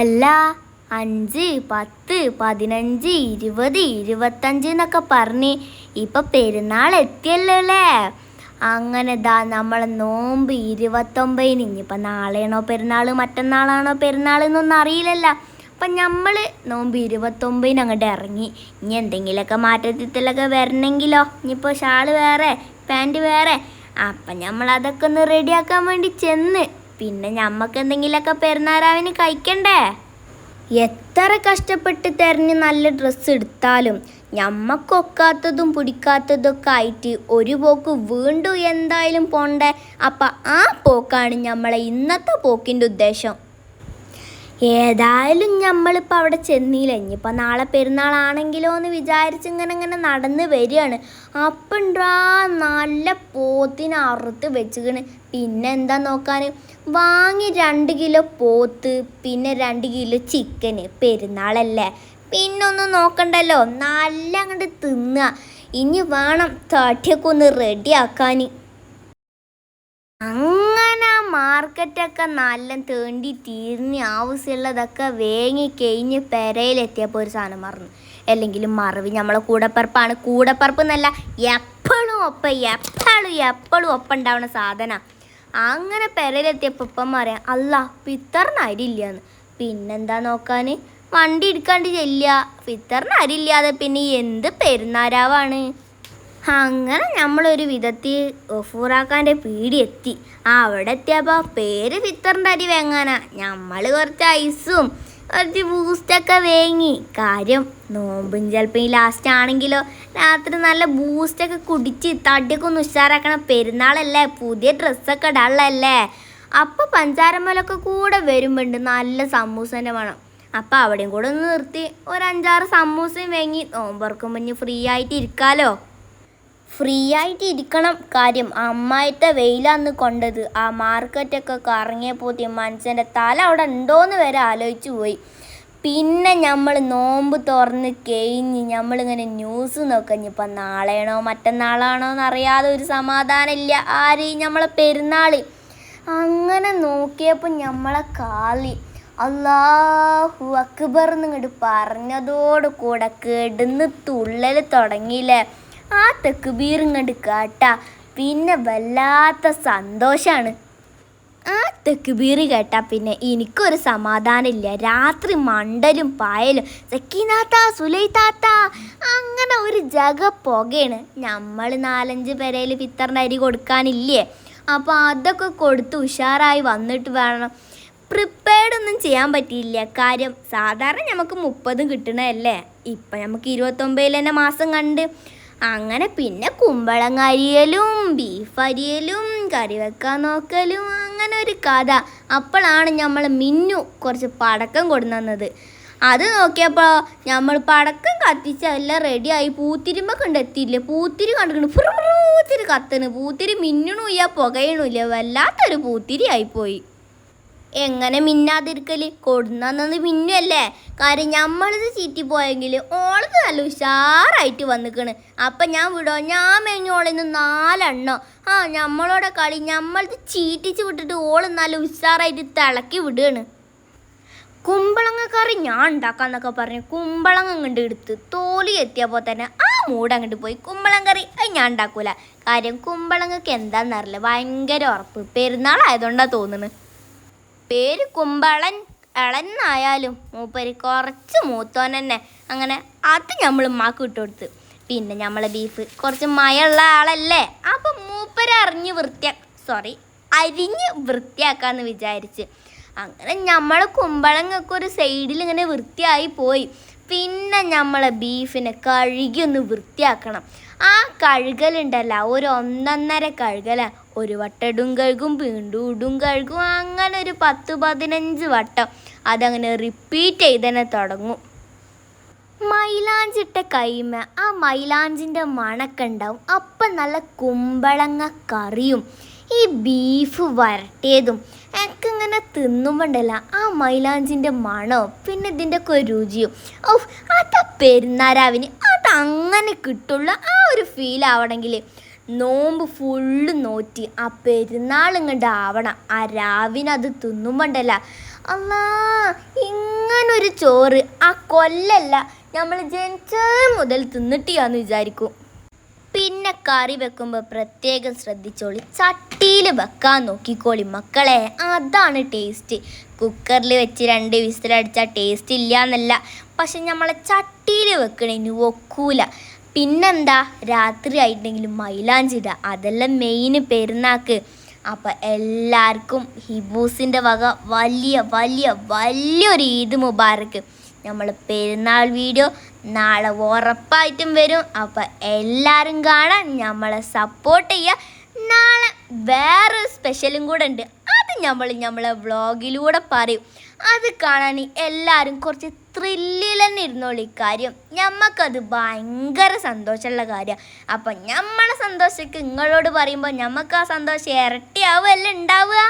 അല്ല അഞ്ച് പത്ത് പതിനഞ്ച് ഇരുപത് ഇരുപത്തഞ്ച് എന്നൊക്കെ പറഞ്ഞ് ഇപ്പം പെരുന്നാൾ എത്തിയല്ലോ അല്ലേ അങ്ങനെ ദാ നമ്മളെ നോമ്പ് ഇരുപത്തൊമ്പതിന്. ഇനിയിപ്പോൾ നാളെയാണോ പെരുന്നാൾ മറ്റന്നാളാണോ പെരുന്നാൾ എന്നൊന്നും അറിയില്ലല്ലോ. അപ്പം നമ്മൾ നോമ്പ് ഇരുപത്തൊമ്പതിന് അങ്ങോട്ട് ഇറങ്ങി. ഇനി എന്തെങ്കിലുമൊക്കെ മാറ്റത്തിലൊക്കെ വരണമെങ്കിലോ ഇനിയിപ്പോൾ ഷാൾ വേറെ പാന്റ് വേറെ. അപ്പം നമ്മൾ അതൊക്കെ ഒന്ന് റെഡിയാക്കാൻ വേണ്ടി ചെന്ന് പിന്നെ ഞമ്മക്ക് എന്തെങ്കിലുമൊക്കെ പെരുന്നാരാവിന് കഴിക്കണ്ടേ? എത്ര കഷ്ടപ്പെട്ട് തെരഞ്ഞ് നല്ല ഡ്രസ്സ് എടുത്താലും ഞമ്മക്കൊക്കാത്തതും പിടിക്കാത്തതൊക്കെ ആയിട്ട് ഒരു പോക്ക് വീണ്ടും എന്തായാലും പോണ്ടേ? അപ്പം ആ പോക്കാണ് നമ്മളെ ഇന്നത്തെ പോക്കിന്റെ ഉദ്ദേശം. ഏതായാലും നമ്മളിപ്പോൾ അവിടെ ചെന്നില്ല ഇനിയിപ്പോൾ നാളെ പെരുന്നാളാണെങ്കിലോ എന്ന് വിചാരിച്ച് ഇങ്ങനെ ഇങ്ങനെ നടന്ന് വരികയാണ്. അപ്പണ്ടാ നല്ല പോത്തിനെ അറുത്ത് വെച്ചുകണ് പിന്നെ എന്താ നോക്കാൻ വാങ്ങി രണ്ട് കിലോ പോത്ത് പിന്നെ രണ്ട് കിലോ ചിക്കന് പെരുന്നാളല്ലേ? പിന്നെ ഒന്നും നോക്കണ്ടല്ലോ. നല്ല അങ്ങോട്ട് തിന്നുക ഇനി വേണം തട്ടിയൊക്കെ ഒന്ന് റെഡിയാക്കാൻ അങ്ങനെ മാർക്കറ്റൊക്കെ നല്ല തേണ്ടി തീർന്ന് ആവശ്യമുള്ളതൊക്കെ വേങ്ങി കഴിഞ്ഞ് പെരയിലെത്തിയപ്പോൾ ഒരു സാധനം മറന്നു. അല്ലെങ്കിൽ മറവി നമ്മളെ കൂടപ്പറപ്പാണ്. കൂടപ്പറപ്പ് എന്നല്ല എപ്പോഴും ഒപ്പം എപ്പോഴും എപ്പോഴും ഒപ്പം ഉണ്ടാവുന്ന സാധന. അങ്ങനെ പെരയിലെത്തിയപ്പോൾ ഇപ്പം പറയാം അല്ല പിത്തറിന് അരിയില്ലാന്ന്. പിന്നെന്താ നോക്കാൻ വണ്ടി എടുക്കാണ്ട് ചെല്ലുക. പിത്തറിന് അരില്ലാതെ പിന്നെ എന്ത് പെരുന്നാരാവാണ്? അങ്ങനെ നമ്മളൊരു വിധത്തിൽ ഒഫൂറാക്കാന്റെ പീടി എത്തി. അവിടെ എത്തിയപ്പോൾ പേര് ഫിത്തറിന്റെ അരി വേങ്ങാന. നമ്മൾ കുറച്ച് ഐസും കുറച്ച് ബൂസ്റ്റൊക്കെ വേങ്ങി. കാര്യം നോമ്പും ചിലപ്പോൾ ഈ ലാസ്റ്റ് ആണെങ്കിലോ രാത്രി നല്ല ബൂസ്റ്റൊക്കെ കുടിച്ച് തടിയൊക്കെ ഒന്ന് ഉഷാറാക്കണം. പെരുന്നാളല്ലേ പുതിയ ഡ്രസ്സൊക്കെ ഇടാനുള്ളതല്ലേ. അപ്പോൾ പഞ്ചാരമ്മലൊക്കെ കൂടെ വരുമ്പോണ്ട് നല്ല സമൂസേന്റെ വേണം അപ്പോൾ അവിടെയും കൂടെ ഒന്ന് നിർത്തി. ഒരു അഞ്ചാറ് സമൂസയും വാങ്ങി. നോമ്പറക്കുമ്പോൾ ഇനി ഫ്രീ ആയിട്ട് ഇരിക്കാലോ. ഫ്രീ ആയിട്ട് ഇരിക്കണം കാര്യം അമ്മായിത്തെ വെയിലാന്ന് കൊണ്ടത്. ആ മാർക്കറ്റൊക്കെ കറങ്ങിയപ്പോത്തി മനുഷ്യന്റെ തല അവിടെ ഉണ്ടോയെന്ന് വരെ ആലോചിച്ചു പോയി. പിന്നെ നമ്മൾ നോമ്പ് തുറന്ന് കഴിഞ്ഞ് നമ്മളിങ്ങനെ ന്യൂസ് നോക്കഞ്ഞിപ്പോൾ നാളെയാണോ മറ്റന്നാളാണോ എന്നറിയാതെ ഒരു സമാധാനമില്ല ആര് നമ്മളെ പെരുന്നാൾ അങ്ങനെ നോക്കിയപ്പോൾ നമ്മളെ കാളി അള്ളാഹു അക്ബർ എന്നിങ്ങോട്ട് പറഞ്ഞതോട് കൂടെ കിടന്ന് തുള്ളൽ തുടങ്ങിയില്ലേ. ആ തെക്കുബീർ കണ്ട് കേട്ടാ. പിന്നെ വല്ലാത്ത സന്തോഷമാണ് ആ തെക്കുബീർ കേട്ടാ പിന്നെ എനിക്കൊരു സമാധാനമില്ല. രാത്രി മണ്ടലും പായലും സക്കീനാത്ത സുലൈത്താത്ത അങ്ങനെ ഒരു ജഗ പുകയാണ്. നമ്മൾ നാലഞ്ച് പെരയിൽ പിത്തറിന്റെ അരി കൊടുക്കാനില്ലേ? അപ്പോൾ അതൊക്കെ കൊടുത്ത് ഉഷാറായി വന്നിട്ട് വേണം. പ്രിപ്പയർഡ് ഒന്നും ചെയ്യാൻ പറ്റിയില്ല. കാര്യം സാധാരണ നമുക്ക് മുപ്പതും കിട്ടണതല്ലേ? ഇപ്പം നമുക്ക് ഇരുപത്തൊമ്പതിൽ തന്നെ മാസം കണ്ട് അങ്ങനെ പിന്നെ കുമ്പളങ്ങ അരിയലും ബീഫ് അരിയലും കറി വെക്കാൻ നോക്കലും അങ്ങനെ ഒരു കഥ. അപ്പോഴാണ് നമ്മൾ മിന്നു കുറച്ച് പടക്കം കൊണ്ടുവന്നത് അത് നോക്കിയപ്പോൾ നമ്മൾ പടക്കം കത്തിച്ച് എല്ലാം റെഡിയായി പൂത്തിരിമ്പൊക്കെ കണ്ട് എത്തിയില്ലേ? പൂത്തിരി കണ്ടിട്ടുണ്ട്. പൂത്തിരി കത്തണ്. പൂത്തിരി മിന്നണുമില്ല പുകയണില്ല വല്ലാത്തൊരു പൂത്തിരി ആയിപ്പോയി. എങ്ങനെ മിന്നാതിരിക്കൽ? കൊടുന്നത് മിന്നുമല്ലേ കാര്യം നമ്മളിത് ചീറ്റി പോയെങ്കിൽ ഓളത് നല്ല ഉഷാറായിട്ട് വന്നിക്കണ്. അപ്പം ഞാൻ വിടോ ഞാൻ മെഞ്ഞോളിന്ന് നാലെണ്ണോ. ആ ഞമ്മളോടെ കളി ഞമ്മളത് ചീറ്റിച്ച് വിട്ടിട്ട് ഓൾ നല്ല ഉഷാറായിട്ട് തിളക്കി വിടുകയാണ്. കുമ്പളങ്ങ കറി ഞാൻ ഉണ്ടാക്കാന്നൊക്കെ പറഞ്ഞ്. കുമ്പളങ്ങ അങ്ങോട്ട് എടുത്ത് തോലി എത്തിയപ്പോൾ തന്നെ ആ മൂട് അങ്ങോട്ട് പോയി. കുമ്പളങ്ങ കറി അത് ഞാൻ ഉണ്ടാക്കൂല. കാര്യം കുമ്പളങ്ങക്ക് എന്താണെന്നറിയില്ല ഭയങ്കര ഉറപ്പ്. പെരുന്നാളായതുകൊണ്ടാണ് തോന്നുന്നത് പേര് കുമ്പളൻ ഇളന്നായാലും മൂപ്പര് കുറച്ച് മൂത്തോൻ തന്നെ അങ്ങനെ അത് നമ്മൾ ഉമ്മാക്ക് ഇട്ട് കൊടുത്ത് പിന്നെ നമ്മളെ ബീഫ് കുറച്ച് മയുള്ള ആളല്ലേ? അപ്പം മൂപ്പരറിഞ്ഞ് വൃത്തിയാ സോറി അരിഞ്ഞ് വൃത്തിയാക്കാന്ന് വിചാരിച്ച്. അങ്ങനെ നമ്മളെ കുമ്പളങ്ങൊക്കെ ഒരു സൈഡിൽ ഇങ്ങനെ വൃത്തിയായി പോയി. പിന്നെ നമ്മളെ ബീഫിനെ കഴുകി ഒന്ന് വൃത്തിയാക്കണം. ആ കഴുകലുണ്ടല്ല ഒരു ഒന്നൊന്നര കഴുകല. ഒരു വട്ടം ഇടും കഴുകും വീണ്ടും ഇടും കഴുകും. അങ്ങനെ ഒരു പത്ത് പതിനഞ്ച് വട്ടം. അതങ്ങനെ റിപ്പീറ്റ് ചെയ്ത് തന്നെ തുടങ്ങും. മൈലാഞ്ചിട്ട കൈമ. ആ മൈലാഞ്ചിന്റെ മണക്ക ഉണ്ടാവും അപ്പം നല്ല കുമ്പളങ്ങ കറിയും. ഈ ബീഫ് വരട്ടിയതും ഒക്കെ ഇങ്ങനെ തിന്നുമ്പോണ്ടല്ല ആ മൈലാഞ്ചിന്റെ മണോ പിന്നെ ഇതിന്റെ ഒക്കെ രുചിയും. ഓ അതാ പെരുന്നാരാവിന്. അതങ്ങനെ കിട്ടുള്ളൂ ആ ഒരു ഫീൽ ആവണമെങ്കിൽ നോമ്പ് ഫുള്ള് നോറ്റി ആ പെരുന്നാൾ ഇങ്ങോട്ട് ആവണം. ആ രാവിനെ അത് തിന്നുമ്പോണ്ടല്ല അല്ലാ ഇങ്ങനെ ഒരു ചോറ്. ആ കൊല്ലല്ല നമ്മൾ ജനിച്ചത് മുതൽ തിന്നിട്ടിയാന്ന് വിചാരിക്കും. പിന്നെ കറി വെക്കുമ്പോൾ പ്രത്യേകം ശ്രദ്ധിച്ചോളി ചട്ടിയിൽ വെക്കാൻ നോക്കിക്കോളി മക്കളെ. അതാണ് ടേസ്റ്റ്. കുക്കറിൽ വെച്ച് രണ്ട് വിസിലടിച്ചാൽ ടേസ്റ്റ് ഇല്ല എന്നല്ല പക്ഷെ നമ്മളെ ചട്ടിയിൽ വെക്കണേന് ഒക്കൂല. പിന്നെന്താ? രാത്രി ആയിട്ടുണ്ടെങ്കിലും മൈലാഞ്ചിട അതെല്ലാം മെയിൻ പെരുന്നാക്ക്. അപ്പം എല്ലാവർക്കും ഹിബൂസിന്റെ വക വലിയ വലിയ വലിയൊരു ഈദ് മുബാറക്ക്. നമ്മൾ പെരുന്നാൾ വീഡിയോ നാളെ ഉറപ്പായിട്ടും വരും. അപ്പം എല്ലാവരും കാണാൻ നമ്മളെ സപ്പോർട്ട് ചെയ്യുക നാളെ വേറെ സ്പെഷ്യലും കൂടെ ഉണ്ട്. അത് നമ്മൾ നമ്മളെ വ്ളോഗിലൂടെ പറയും. അത് കാണാൻ എല്ലാവരും കുറച്ച് ത്രില്ലിൽ തന്നെ ഇരുന്നോളൂ ഇക്കാര്യം ഞമ്മക്കത് ഭയങ്കര സന്തോഷമുള്ള കാര്യമാണ് അപ്പം നമ്മളെ സന്തോഷക്ക് നിങ്ങളോട് പറയുമ്പോൾ നമുക്ക് ആ സന്തോഷം ഇരട്ടിയാവുമല്ലേ ഉണ്ടാവുക?